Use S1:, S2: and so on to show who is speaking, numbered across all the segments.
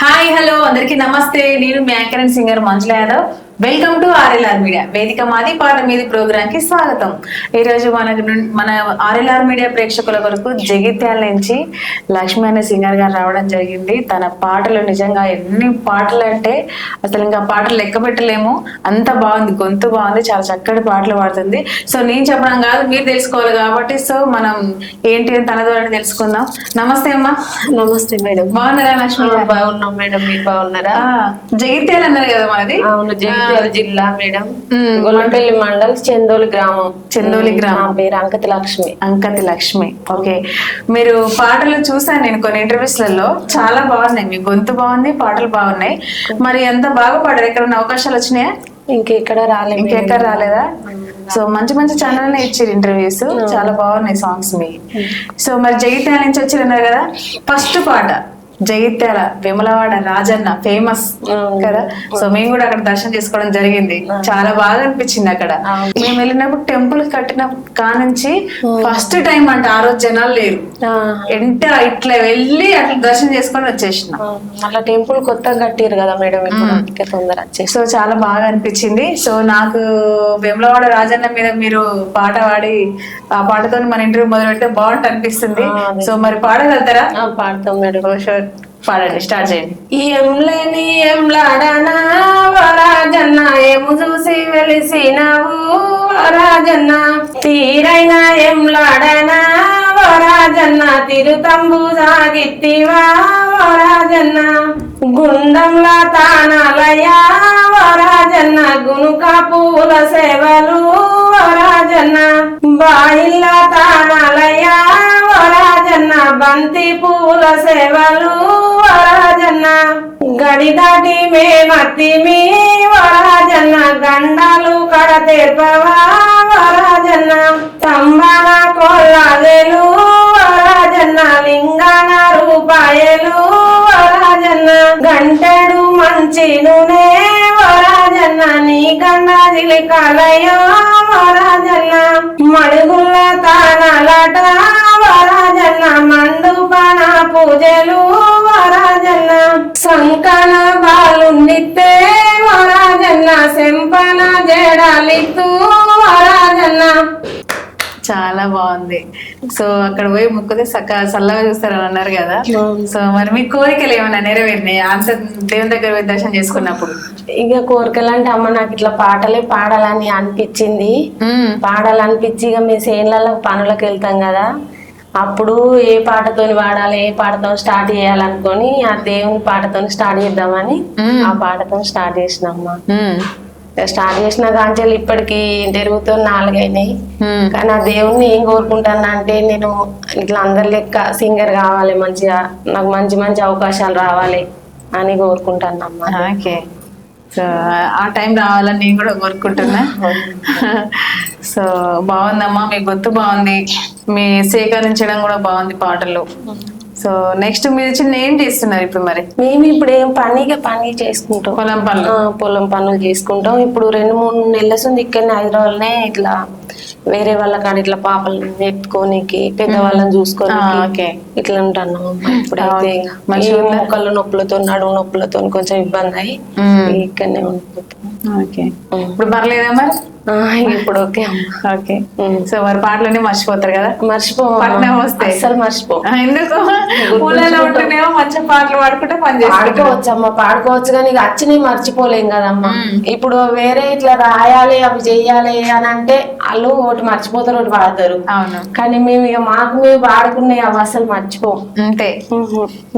S1: Hi hello అందరికీ నమస్తే. నేను మీ anchor and singer Manjula Yadav. Welcome to RLR media. వేదిక మాది పాట మీది ప్రోగ్రామ్కి స్వాగతం. ఈ రోజు మనకు ను- మన ఆర్ఎల్ఆర్ మీడియా ప్రేక్షకుల కొరకు జగిత్యాల నుంచి లక్ష్మి అనే సింగర్ గారు రావడం జరిగింది. తన పాటలు నిజంగా ఎన్ని పాటలు అంటే అసలు ఇంకా పాటలు లెక్క పెట్టలేము. అంత బాగుంది గొంతు బాగుంది చాలా చక్కటి పాటలు పాడుతుంది. సో నేను చెప్పడం కాదు మీరు తెలుసుకోవాలి కాబట్టి. సో మనం ఏంటి అని తన ద్వారా తెలుసుకుందాం. నమస్తే అమ్మా.
S2: నమస్తే మేడం.
S1: బాగున్నారా లక్ష్మి?
S2: బాగున్నాం మేడం. మీరు బాగున్నారా?
S1: జగిత్యాల అన్నారు కదా మనది.
S2: అవును జగిత్యాల జిల్లా మేడం. గొల్లపల్లి మండల్ చందోలి గ్రామం.
S1: చందోలి గ్రామం.
S2: పేరు అంకతి లక్ష్మి.
S1: అంకతి లక్ష్మి. ఓకే. మీరు పాటలు చూసాను నేను కొన్ని ఇంటర్వ్యూస్లలో చాలా బాగున్నాయి. మీ గొంతు బాగుంది పాటలు బాగున్నాయి. మరి ఎంత బాగా పాడారు? ఎక్కడన్నా అవకాశాలు వచ్చినాయా?
S2: ఇంకెక్కడ రాలేదు
S1: ఇంకెక్కడ రాలేదా? సో మంచి మంచి ఛానల్ ఇచ్చారు ఇంటర్వ్యూస్. చాలా బాగున్నాయి సాంగ్స్ మీ. సో మరి జగిత్యాల నుంచి వచ్చిరన్నారు కదా? ఫస్ట్ పాట. జగిత్యాల విమలవాడ రాజన్న ఫేమస్ కదా? సో మేము కూడా అక్కడ దర్శనం చేసుకోవడం జరిగింది. చాలా బాగా అనిపించింది అక్కడ. మేము వెళ్ళినప్పుడు టెంపుల్ కట్టిన కానుంచి ఫస్ట్ టైం అంట ఆ రోజు జనాలు లేరు. ఎంత ఇట్లా వెళ్ళి అట్లా దర్శనం చేసుకొని వచ్చేసిన.
S2: మళ్ళా టెంపుల్ కొత్తగా కట్టిరు కదా మేడం తొందర
S1: సో చాలా బాగా అనిపించింది. సో నాకు వేములవాడ రాజన్న మీద మీరు పాట పాడి ఆ పాటతో మన ఇంటర్వ్యూ మొదలు పెడితే బాగుంటుంది అనిపిస్తుంది సో మరి పాడగలుగుతారా?
S2: పాడతాం మేడం.
S1: షూర్. పాడండి స్టార్ట్ చేయండి.
S2: ఏం లేని ఏం లాడనా వరాజన్న ఏము చూసి వెలిసినావు వరాజన్న. తీరైన ఏం లాడనా వరాజన్న తిరుతంబు సాగిత్తివా వరాజన్న. గుండంలా తానాలయా వరాజన్న గునుక పూల సేవలు వరాజన్న. బాయిల్ల తానాలయా వరాజన్న బంతి పూల సేవలు వరహజన్న గడి దాటి మేమత్తి మీ వరాజన్న. గండాలు కడ తెర్పవా వరాజన్న. తంబాల కొల్లాదెలు వరహజన్న లింగాన రూపాయలు వరాజన్న. గంటెడు మంచి నూనె వరహజన్న నీ గండ జిలికలయో వరహజన్న మడుగుల తానలట వరహజన్న మండు పూజలు సంకన బాలుండితే వరాజన్న సెంపన జడాలిత్తు వరాజన్న.
S1: చాలా బాగుంది. సో అక్కడ పోయి ముక్కుతే చక్క చల్లగా చూస్తారని అన్నారు కదా. సో మరి మీ కోరికలు ఏమైనా నెరవేరినాయి? అంత దేవుని దగ్గర పోయి దర్శనం చేసుకున్నప్పుడు.
S2: ఇక కోరికలు అంటే అమ్మ నాకు ఇట్లా పాటలే పాడాలని అనిపించింది. పాడాలనిపించి ఇక మేము సేన్లలో పనులకు వెళ్తాం కదా. అప్పుడు ఏ పాటతోని పాడాలి ఏ పాటతో స్టార్ట్ చేయాలనుకొని ఆ దేవుని పాటతో స్టార్ట్ చేద్దామని. ఆ పాటతో స్టార్ట్ చేసినమ్మా
S1: మ్మ్.
S2: స్టార్ట్ చేసిన కాంచెలు ఇప్పటికి ఇంటర్వ్యూతో నాలుగైనాయి. కానీ ఆ దేవుణ్ణి ఏం కోరుకుంటాను అంటే నేను ఇట్లా అందరి లెక్క సింగర్ కావాలి మంచిగా నాకు మంచి మంచి అవకాశాలు రావాలి అని కోరుకుంటానమ్మా
S1: ఓకే సో ఆ టైం రావాలని నేను కూడా కోరుకుంటున్నా సో బాగుందమ్మా మీ గొంతు బాగుంది మీ సేకరించడం కూడా బాగుంది పాటలు సో నెక్స్ట్ మీరు చిన్న ఏం చేస్తున్నారు ఇప్పుడు మరి?
S2: మేము ఇప్పుడు ఏం పనిగా పని చేసుకుంటాం.
S1: పొలం పనులు.
S2: పొలం పనులు చేసుకుంటాం. ఇప్పుడు రెండు మూడు నెలల ఉంది ఇక్కడనే హైదరాబాద్నే ఇట్లా వేరే వాళ్ళ కాడ ఇట్లా పాపలు ఎత్తుకోనికి పెద్దవాళ్ళని చూసుకోనికి ఇట్లా ఉంటాను ఇప్పుడైతే ఈ మోకాళ్ళ నొప్పులతో నడుము నొప్పులతో కొంచెం ఇబ్బంది అయ్యి. ఇక్కడనే ఉండిపోతాం
S1: ఓకే. ఇప్పుడు పర్లేదా మరి?
S2: ఇప్పుడు ఓకే
S1: ఓకే. సో మరి పాటలన్నీ మర్చిపోతారు కదా?
S2: మర్చిపో
S1: పట్నం వస్తే.
S2: అస్సలు మర్చిపో
S1: ఎందుకు? ఊళ్ళలో ఉంటేనేమో మంచి పాటలు పాడుకుంటే పని
S2: పాడుకోవచ్చు అమ్మ పాడుకోవచ్చు కానీ ఇక వచ్చినవి మర్చిపోలేం కదమ్మా. ఇప్పుడు వేరే ఇట్లా రాయాలి అవి చెయ్యాలి అని అంటే వాళ్ళు ఒకటి మర్చిపోతారు ఒకటి పాడతారు.
S1: అవును.
S2: కానీ మేము ఇక మాకు మేము పాడుకునే అవి అసలు మర్చిపోం
S1: అంతే.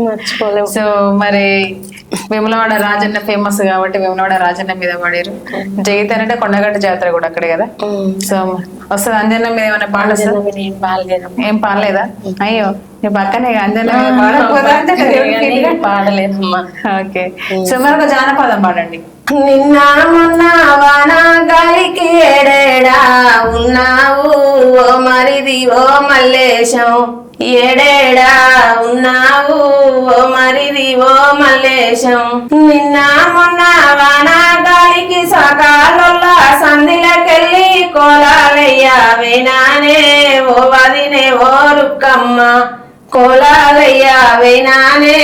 S2: మర్చిపోలేము.
S1: సో మరి వేములవాడ రాజన్న ఫేమస్ కాబట్టి వేములవాడ రాజన్న మీద పడారు. జగిత్యాల అంటే కొండగట్ట జాతర కూడా అక్కడే కదా? సో వస్తుంది అంజన్న మీద ఏమైనా పాట?
S2: జనం ఏం
S1: పాడలేదా? అయ్యో నీ పక్కనే అంజన్న మీద
S2: పాడలేదమ్మా.
S1: ఓకే. సో మరి ఒక జానపదం పాడండి.
S2: నిన్న మొన్న వాన గాలికి ఏడేడా ఉన్నావు ఓ మరిది ఓ మల్లేశం. ఏడేడా ఉన్నావు? ఓ మరిది ఓ మల్లేశం. నిన్న మొన్న వాన గాలికి సకాలంలో సంధిలకెళ్ళి కోలాలయ్యా వేనానే ఓ వదినే ఓ రుక్కమ్మ. కోలాలయ్యా వేనానే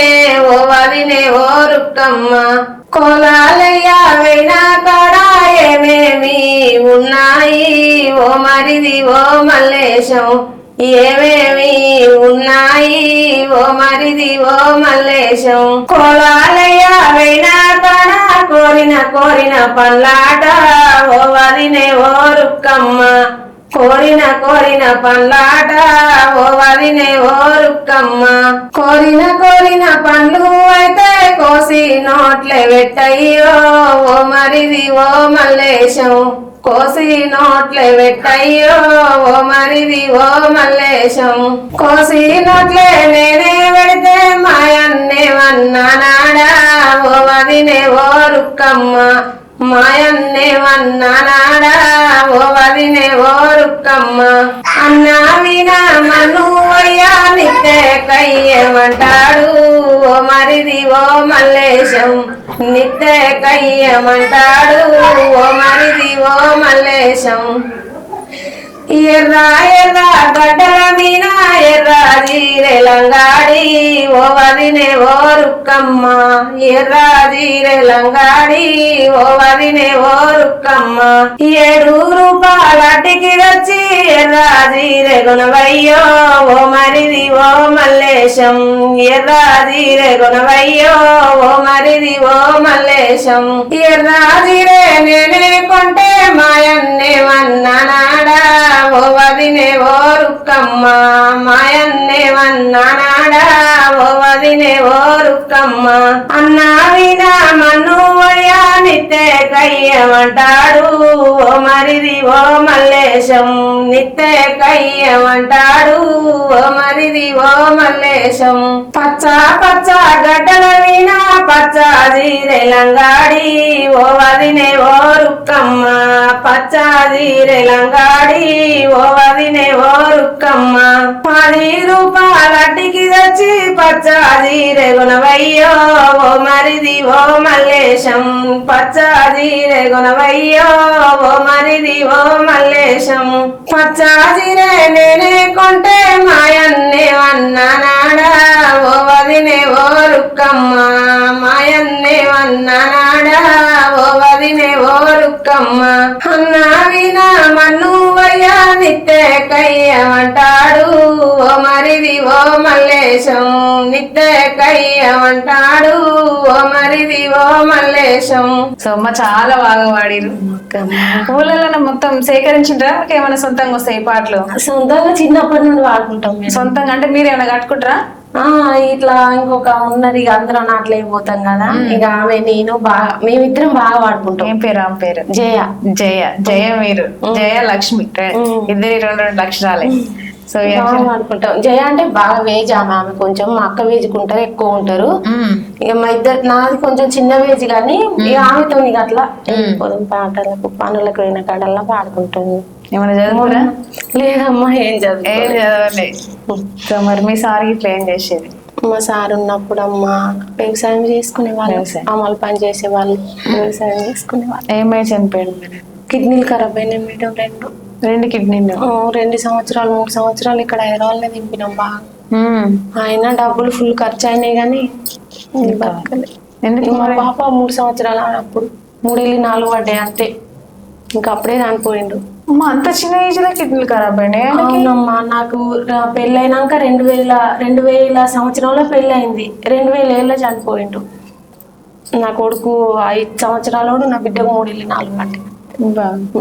S2: ఓ వదినే ఓ రుక్కమ్మ. కోలాలయ్యా వేనా కాడా? ఏమేమి ఉన్నాయి? ఓ మరిది ఓ మల్లేశం. ఏమేమి ఉన్నాయి? ఓ మరిది ఓ మల్లేశం. కోలాలయ్యా వేనా కాడా కోరిన కోరిన పల్లాట. ఓ వదినే ఓ రుక్కమ్మ. కోరిన కోరిన పల్లాట. ఓ వదినే ఓ రుక్కమ్మ. కోరిన కోరిన పండ్లు అయితే కోసి నోట్లే పెట్టయ్యో ఓ మరిది ఓ మల్లేశం. కోసి నోట్లే పెట్టయ్యో ఓ మరిది ఓ మల్లేశం. కోసి నోట్లే నేనే పెడితే మాయన్నే వన్నానాడా? ఓ వదినే ఓ రుక్కమ్మ. మాయన్నే వన్నానాడా? ఓ వదినే ఓ రుక్కమ్మ. అన్నా వినా మను అయ్యా నిత్తే కయ్యమంటాడు ఓ మరిది ఓ మల్లేశం నిత్తే కయ్యమంటాడు ఓ ఓ మల్లేశం ఎర్ర ఎర్ర గడ్డల మీన ఎర్ర జీరెలంగాడి ఓ వదినే ఓ రుక్కమ్మ. ఎర్ర జీరెలంగాడి ఓ వదినే ఓ రుక్కమ్మ. ఏడు రూపాలటికి వచ్చి ఎర్ర జీరె గుణవయ్యో ఓ మరిది ఓ మల్లేశం. ఎర్ర జీరె గుణవయ్యో ఓ మరిది ఓ మల్లేశం. ఎర్ర జీరే నేనే కొంటే మాయన్నే వన్నానాడా ఓ వదినే ఓ రుక్కమ్మ మాయన్నే వన్నానాడా ఓ వదినే ఓ రుక్కమ్మ. అన్నా వినా మన్ను అయ్యా నిత్తే కయ్యమంటాడు. ఓ మరిది ఓ మల్లేశం నిత్తే కయ్యమంటాడు. ఓ మరిది ఓ మల్లేశం పచ్చ పచ్చ గడ్డల వీణ పచ్చ జీరెలంగాడి ఓ వదినే ఓ రుక్కమ్మ పచ్చ జీరెలంగాడి ఓ వదినే ఓ రుక్కమ్మ పది రూపాయలటికి తెచ్చి పచ్చ జీరె గుణవయ్యో ఓ మరిది ఓ మల్లేశం పచ్చ జీరె గుణవయ్యో ఓ మరిది ఓ మల్లేశం పచ్చాజిరే నేనే కొంటే మాయన్నే వన్నానాడా ఓ వదినే ఓ రుక్కమ్మ మాయన్నే వన్నానాడా ఓ వదినే ఓ రుక్కమ్మ అన్నా వినా మన్ను అయ్యా నిత్తే కయ్యమంటాడు. ఓ మరిది ఓ మల్లేశం నిత్తే కయ్యమంటాడు. ఓ మరిది ఓ మల్లేశం.
S1: సో అమ్మ చాలా బాగా పాడిరు ఊళ్ళలో మొత్తం సేకరించిండ్రా? మీకు ఏమైనా సొంతంగా వస్తాయి ఈ పాటలు?
S2: సొంతంగా చిన్నప్పటి నుండి వాడుకుంటాం
S1: సొంతంగా అంటే మీరు ఏమైనా కట్టుకుంటారా?
S2: ఇట్లా ఇంకొక ఉన్నది ఇక అందరం నాట్లే పోతాం కదా. ఇక ఆమె నేను బాగా మేమిద్దరం బాగా వాడుకుంటాం.
S1: ఏం పేరు ఆమె పేరు?
S2: జయ.
S1: జయ. జయ మీరు. జయ లక్ష్మి. ఇద్దరి రెండు రెండు లక్షణాలే సో
S2: వాడుకుంటాం. జయ అంటే బాగా వేజ్ ఆమె ఆమె కొంచెం మా అక్క వేజుకుంటారు ఎక్కువ ఉంటారు. ఇక మా ఇద్దరు నాది కొంచెం చిన్న వేజ్ కానీ ఇక ఆమెతో ఇక అట్లా పాటలకు పనులకు పోయిన కాడల్లా పాడుకుంటాను
S1: ఏమైనా చదువుకురా
S2: లేదమ్మా ఏం చదువు
S1: ఏం చదవలే. సో మరి మీ సార్ ఇట్లా ఏం చేసేది?
S2: మా సార్ ఉన్నప్పుడు అమ్మ వ్యవసాయం చేసుకునే వాళ్ళు. అమలు పని చేసే వాళ్ళు వ్యవసాయం చేసుకునే వాళ్ళు
S1: ఏమై చనిపోయాడు
S2: కిడ్నీలు ఖరాబ్ అయినాయి మేడం రెండు.
S1: రెండు కిడ్నీలు?
S2: రెండు సంవత్సరాలు మూడు సంవత్సరాలు ఇక్కడ హైదరాబాద్లో దింపినాం బాగా. ఆయన డబ్బులు ఫుల్ ఖర్చు అయినాయి కానీ.
S1: ఎందుకు
S2: మా పాప మూడు సంవత్సరాలు అప్పుడు మూడేళ్ళు నాలుగు పడ్డాయి అంతే. ఇంకా అప్పుడే చనిపోయిండు.
S1: అమ్మ అంత చిన్న ఏజ్లో కిడ్నీలు ఖరాబ్ అయినాయి
S2: అవునమ్మా నాకు పెళ్ళైనాక రెండు వేల రెండు వేల సంవత్సరంలో పెళ్ళయింది. రెండు వేల ఏళ్ళలో చనిపోయిండు. నా కొడుకు ఐదు సంవత్సరాలు నా బిడ్డకు మూడేళ్ళు నాలుగు పడ్డాయి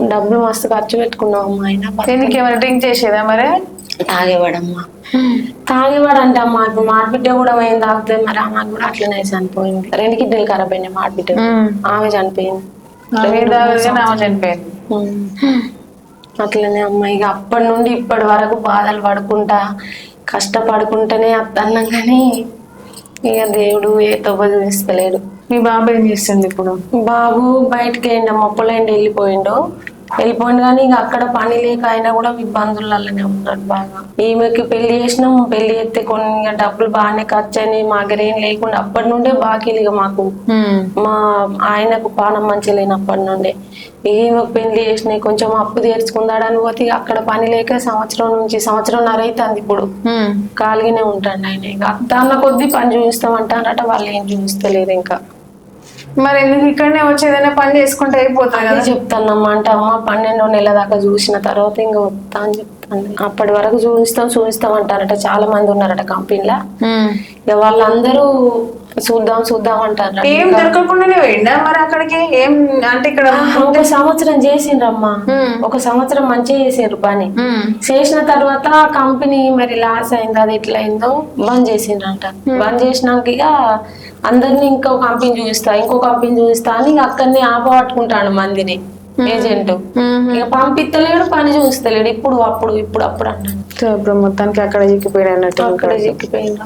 S2: డబ్బులు మస్తు ఖర్చు పెట్టుకున్నాం అమ్మా ఆయన బతక-
S1: దీనికి ఏమైనా డ్రింక్ చేసేదా మరి?
S2: తాగేవాడమ్మా. తాగేవాడు అంటే అమ్మా ఇప్పుడు మాడిబిడ్డ కూడా ఏం తాగితే మరి? ఆమె కూడా అట్లనే చనిపోయింది. రెండు కిడ్నీలు ఖరాబ్ అయినాయి మాడిబిడ్డ
S1: మ్మ్.
S2: ఆమె చనిపోయింది.
S1: ఆమె చనిపోయింది.
S2: అట్లనే అమ్మ ఇక అప్పటి నుండి ఇప్పటి వరకు బాధలు పడుకుంటా కష్టపడుకుంటూనే అత్తన్నాం కానీ ఇక దేవుడు ఏ తొవ్వ చూపిస్తలేడు.
S1: మీ బాబు ఏం చేస్తుంది ఇప్పుడు?
S2: బాబు బయటకి వెళ్ళిండు మొక్కలైండి వెళ్ళిపోయిండు. వెళ్ళిపోయింది కానీ ఇంకా అక్కడ పని లేక అయినా కూడా ఇబ్బందులలోనే ఉన్నాడు బాగా. ఈమెకి పెళ్ళి చేసినాం పెళ్ళి చేస్తే కొన్ని డబ్బులు బాగానే ఖర్చు అయినాయి మా దగ్గర ఏం లేకుండా అప్పటి నుండే బాకీలు ఇక మాకు. మా ఆయనకు పానం మంచి లేనప్పటి నుండే. ఈమెకు పెళ్ళి చేసినాయి కొంచెం అప్పు తీర్చుకుందాడని పోతే అక్కడ పని లేక సంవత్సరం నుంచి సంవత్సరంన్నర అవుతుంది ఇప్పుడు. ఖాళీగానే ఉంటాడు ఆయన ఇక. అన్న కొద్దీ పని చూపిస్తామంటారట వాళ్ళు ఏం చూపిస్తలేరు ఇంకా.
S1: మరి ఎందుకు ఇక్కడనే వచ్చి ఏదైనా పని చేసుకుంటే అయిపోతుంది కదా?
S2: చెప్తానమ్మా అంటే అమ్మ పన్నెండో నెల దాకా చూసిన తర్వాత ఇంకా వస్తా అని చెప్తాను. అప్పటి వరకు చూపిస్తాం చూపిస్తాం అంటారట. చాలా మంది ఉన్నారట కంపెనీలో. ఇక వాళ్ళందరూ చూద్దాం చూద్దాం అంటారట.
S1: ఏం దొరకకుండానే పోయిందా మరి అక్కడికి? ఏం అంటే ఇక్కడ
S2: ఒక సంవత్సరం చేసిండ్రమ్మా. ఒక సంవత్సరం మంచిగా చేసిండ్రు పని. చేసిన తర్వాత కంపెనీ మరి లాస్ అయింది అది ఎట్లా అయిందో బంద్ చేసిండ్రంట. బంద్ చేసినాక ఇక అందరినీ ఇంకో కంపెనీ చూపిస్తా ఇంకో కంపెనీ చూపిస్తా అని అక్కడనే ఆప పట్టుకుంటాడు మందిని ఏజెంట్. ఇక పంపిస్తలేడు పని చూస్తలేడు ఇప్పుడు అప్పుడు ఇప్పుడు అప్పుడు
S1: ఇప్పుడు మొత్తానికి అక్కడ చిక్కిపోయాడు అన్నట్టు
S2: అక్కడ చిక్కిపోయిండ్రు